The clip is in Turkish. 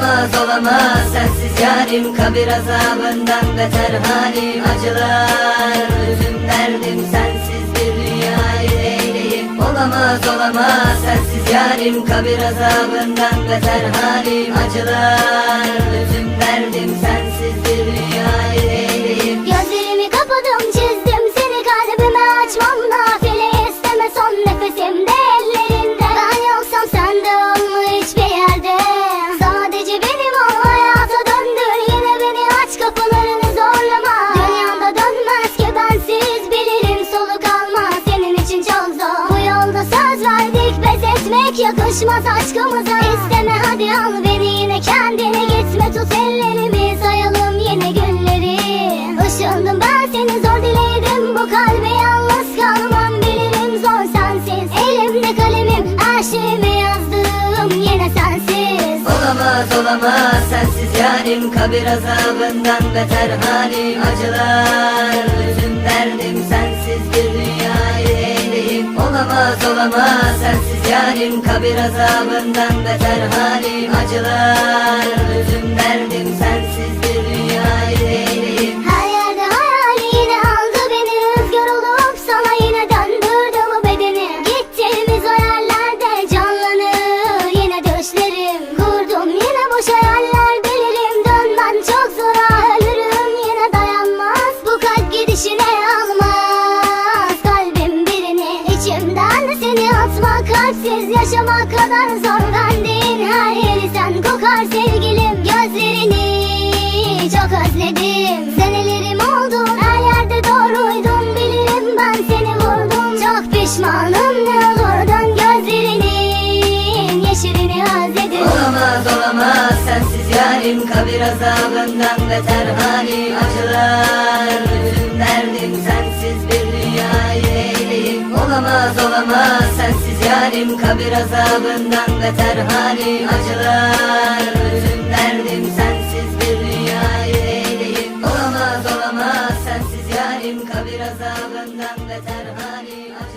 Olamaz olamaz. Sensiz yarim Kabir azabından beter halim Acılar. Üzüm derdim sensiz bir dünyayı eyleyim Olamaz olamaz. Sensiz yarim Kabir azabından beter halim Acılar yakışmaz aşkımıza İsteme hadi al beni yine. Kendine gitme tut ellerimi. Sayalım yine günleri. Işındım ben seni zor diledim bu kalbe yalnız kalmam bilirim zor sensiz. Elimde kalemim her şeyimi yazdım yine sensiz. Olamaz olamaz sensiz yarim. Kabir azabından beter halim. Acılar üzüm derdim sensiz bir eyleyim Olamaz olamaz. Sensiz yarim Kabir azabından beter halim Acılar. Üzüm seni atmak Kalpsiz yaşamak kadar zor. Verdiğin her yeri sen kokar sevgilim. Gözlerini çok özledim. Senelerim oldu her yerde doğruydum. Bilirim ben seni vurdum. Çok pişmanım ne olur. Dön gözlerinin Yeşilini özledim. Olamaz olamaz. Sensiz yarim Kabir azabından beter halim Kabir azabından beter hali acılar Özüm derdim sensiz bir dünyayı eyleyim Olamaz olamaz. Sensiz yarim Kabir azabından beter hali acılar